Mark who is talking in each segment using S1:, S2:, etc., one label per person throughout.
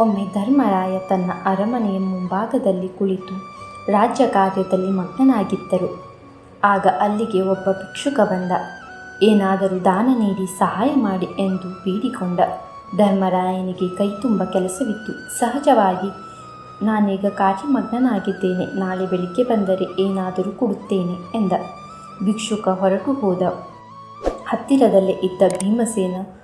S1: ಒಮ್ಮೆ ಧರ್ಮರಾಯ ತನ್ನ ಅರಮನೆಯ ಮುಂಭಾಗದಲ್ಲಿ ಕುಳಿತು ರಾಜ್ಯ ಕಾರ್ಯದಲ್ಲಿ ಮಗ್ನನಾಗಿದ್ದರು. ಆಗ ಅಲ್ಲಿಗೆ ಒಬ್ಬ ಭಿಕ್ಷುಕ ಬಂದ. ಏನಾದರೂ ದಾನ ನೀಡಿ ಸಹಾಯ ಮಾಡಿ ಎಂದು ಬೇಡಿಕೊಂಡ. ಧರ್ಮರಾಯನಿಗೆ ಕೈತುಂಬ ಕೆಲಸವಿತ್ತು. ಸಹಜವಾಗಿ ನಾನೀಗ ಕಾರ್ಯಮಗ್ನನಾಗಿದ್ದೇನೆ. ನಾಳೆ ಬೆಳಿಗ್ಗೆ ಬಂದರೆ ಏನಾದರೂ ಕೊಡುತ್ತೇನೆ ಎಂದ. ಭಿಕ್ಷುಕ ಹೊರಟು ಹೋದ. ಹತ್ತಿರದಲ್ಲೇ ಇದ್ದ ಭೀಮಸೇನ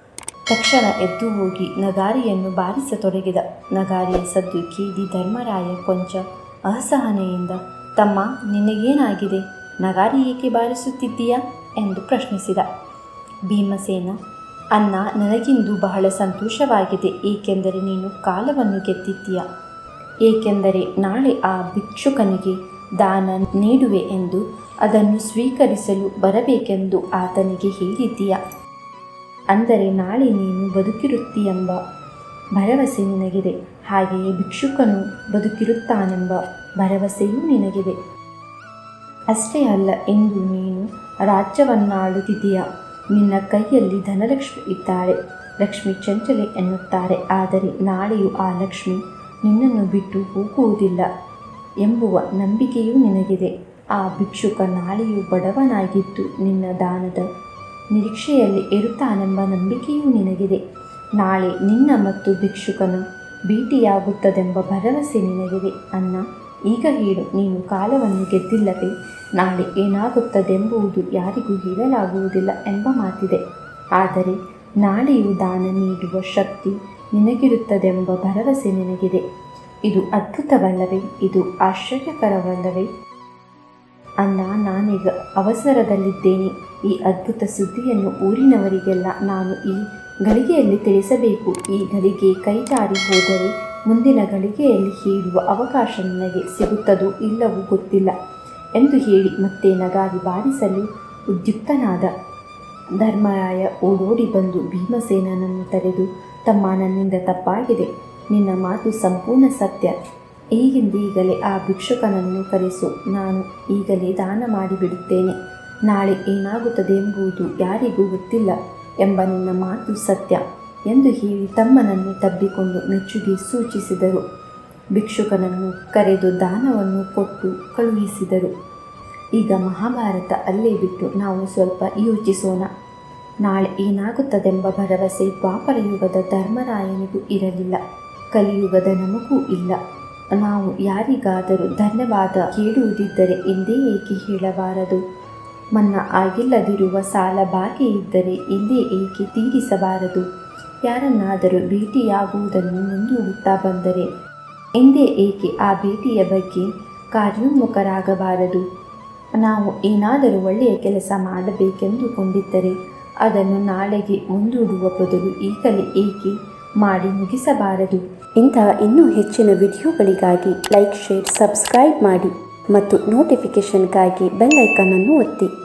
S1: ತಕ್ಷಣ ಎದ್ದು ಹೋಗಿ ನಗಾರಿಯನ್ನು ಬಾರಿಸತೊಡಗಿದ. ನಗಾರಿಯ ಸದ್ದು ಕೇಳಿ ಧರ್ಮರಾಯ ಕೊಂಚ ಅಸಹನೆಯಿಂದ, ತಮ್ಮ, ನಿನಗೇನಾಗಿದೆ? ನಗಾರಿ ಏಕೆ ಬಾರಿಸುತ್ತಿದ್ದೀಯಾ? ಎಂದು ಪ್ರಶ್ನಿಸಿದ. ಭೀಮಸೇನ, ಅನ್ನ, ನನಗಿಂದು ಬಹಳ ಸಂತೋಷವಾಗಿದೆ, ಏಕೆಂದರೆ ನೀನು ಕಾಲವನ್ನು ಗೆದ್ದಿದ್ದೀಯ? ಏಕೆಂದರೆ ನಾಳೆ ಆ ಭಿಕ್ಷುಕನಿಗೆ ದಾನ ನೀಡುವೆ ಎಂದು ಅದನ್ನು ಸ್ವೀಕರಿಸಲು ಬರಬೇಕೆಂದು ಆತನಿಗೆ ಹೇಳಿದ್ದೀಯ? ಅಂದರೆ ನಾಳೆ ನೀನು ಬದುಕಿರುತ್ತೀಯೆಂಬ ಭರವಸೆ ನಿನಗಿದೆ. ಹಾಗೆಯೇ ಭಿಕ್ಷುಕನು ಬದುಕಿರುತ್ತಾನೆಂಬ ಭರವಸೆಯೂ ನಿನಗಿದೆ. ಅಷ್ಟೇ ಅಲ್ಲ ಎಂದು ನೀನು ರಾಜ್ಯವನ್ನಾಳುತ್ತಿದ್ದೀಯ? ನಿನ್ನ ಕೈಯಲ್ಲಿ ಧನಲಕ್ಷ್ಮಿ ಇದ್ದಾಳೆ. ಲಕ್ಷ್ಮಿ ಚಂಚಲೆ ಎನ್ನುತ್ತಾರೆ. ಆದರೆ ನಾಳೆಯೂ ಆ ಲಕ್ಷ್ಮಿ ನಿನ್ನನ್ನು ಬಿಟ್ಟು ಹೋಗುವುದಿಲ್ಲ ಎಂಬುವ ನಂಬಿಕೆಯೂ ನಿನಗಿದೆ. ಆ ಭಿಕ್ಷುಕ ನಾಳೆಯೂ ಬಡವನಾಗಿದ್ದು ನಿನ್ನ ದಾನದ ನಿರೀಕ್ಷೆಯಲ್ಲಿ ಇರುತ್ತಾನೆಂಬ ನಂಬಿಕೆಯೂ ನಿನಗಿದೆ. ನಾಳೆ ನಿನ್ನ ಮತ್ತು ಭಿಕ್ಷುಕನು ಭೇಟಿಯಾಗುತ್ತದೆಂಬ ಭರವಸೆ ನಿನಗಿದೆ. ಅನ್ನ ಈಗ ಹೇಳು, ನೀನು ಕಾಲವನ್ನು ಗೆದ್ದಿಲ್ಲವೇ? ನಾಳೆ ಏನಾಗುತ್ತದೆಂಬುದು ಯಾರಿಗೂ ಹೇಳಲಾಗುವುದಿಲ್ಲ ಎಂಬ ಮಾತಿದೆ. ಆದರೆ ನಾಳೆಯು ದಾನ ನೀಡುವ ಶಕ್ತಿ ನಿನಗಿರುತ್ತದೆಂಬ ಭರವಸೆ ನಿನಗಿದೆ. ಇದು ಅದ್ಭುತವಲ್ಲವೇ? ಇದು ಆಶ್ಚರ್ಯಕರವಲ್ಲವೇ? ಅನ್ನ ನಾನೀಗ ಅವಸರದಲ್ಲಿದ್ದೇನೆ. ಈ ಅದ್ಭುತ ಸುದ್ದಿಯನ್ನು ಊರಿನವರಿಗೆಲ್ಲ ನಾನು ಈ ಗಳಿಗೆಯಲ್ಲಿ ತಿಳಿಸಬೇಕು. ಈ ಗಳಿಗೆ ಕೈತಾರಿ ಹೋದರೆ ಮುಂದಿನ ಗಳಿಗೆಯಲ್ಲಿ ಹೇಳುವ ಅವಕಾಶ ನನಗೆ ಸಿಗುತ್ತದೋ ಇಲ್ಲವೋ ಗೊತ್ತಿಲ್ಲ ಎಂದು ಹೇಳಿ ಮತ್ತೆ ನಗಾರಿ ಬಾರಿಸಲು ಉದ್ಯುಕ್ತನಾದ ಧರ್ಮರಾಯ ಓಡೋಡಿ ಬಂದು ಭೀಮಸೇನನನ್ನು ತಡೆದು, ತಮ್ಮ ನನ್ನಿಂದ ತಪ್ಪಾಗಿದೆ. ನಿನ್ನ ಮಾತು ಸಂಪೂರ್ಣ ಸತ್ಯ. ಈಗಿಂದೀಗಲೇ ಆ ಭಿಕ್ಷುಕನನ್ನು ಕರೆಸು. ನಾನು ಈಗಲೇ ದಾನ ಮಾಡಿಬಿಡುತ್ತೇನೆ. ನಾಳೆ ಏನಾಗುತ್ತದೆ ಎಂಬುದು ಯಾರಿಗೂ ಗೊತ್ತಿಲ್ಲ ಎಂಬ ನಿನ್ನ ಮಾತು ಸತ್ಯ ಎಂದು ಹೇಳಿ ತಮ್ಮನನ್ನು ತಬ್ಬಿಕೊಂಡು ಮೆಚ್ಚುಗೆ ಸೂಚಿಸಿದರು. ಭಿಕ್ಷುಕನನ್ನು ಕರೆದು ದಾನವನ್ನು ಕೊಟ್ಟು ಕಳುಹಿಸಿದರು. ಈಗ ಮಹಾಭಾರತ ಅಲ್ಲೇ ಬಿಟ್ಟು ನಾವು ಸ್ವಲ್ಪ ಯೋಚಿಸೋಣ. ನಾಳೆ ಏನಾಗುತ್ತದೆಂಬ ಭರವಸೆ ದ್ವಾಪರ ಯುಗದ ಧರ್ಮರಾಯನಿಗೂ ಇರಲಿಲ್ಲ. ಕಲಿಯುಗದ ನಮಗೂ ಇಲ್ಲ. ನಾವು ಯಾರಿಗಾದರೂ ಧನ್ಯವಾದ ಕೇಳುವುದಿದ್ದರೆ ಎಂದೇ ಏಕೆ ಹೇಳಬಾರದು? ಮನ್ನಾ ಆಗಿಲ್ಲದಿರುವ ಸಾಲ ಬಾಕಿ ಇದ್ದರೆ ಇಲ್ಲೇ ಏಕೆ ತೀರಿಸಬಾರದು? ಯಾರನ್ನಾದರೂ ಭೇಟಿಯಾಗುವುದನ್ನು ಮುಂದೂಡುತ್ತಾ ಬಂದರೆ ಎಂದೇ ಏಕೆ ಆ ಭೇಟಿಯ ಬಗ್ಗೆ ಕಾರ್ಯೋನ್ಮುಖರಾಗಬಾರದು? ನಾವು ಏನಾದರೂ ಒಳ್ಳೆಯ ಕೆಲಸ ಮಾಡಬೇಕೆಂದುಕೊಂಡಿದ್ದರೆ ಅದನ್ನು ನಾಳೆಗೆ ಮುಂದೂಡುವ ಬದಲು ಈಗಲೇ ಏಕೆ ಮಾಡಿ ಮುಗಿಸಬಾರದು? ಇಂತಹ ಇನ್ನೂ ಹೆಚ್ಚಿನ ವಿಡಿಯೋಗಳಿಗಾಗಿ ಲೈಕ್, ಶೇರ್, ಸಬ್ಸ್ಕ್ರೈಬ್ ಮಾಡಿ. ಮತ್ತು ನೋಟಿಫಿಕೇಷನ್ಗಾಗಿ ಬೆಲ್ ಅನ್ನು ಒತ್ತಿ.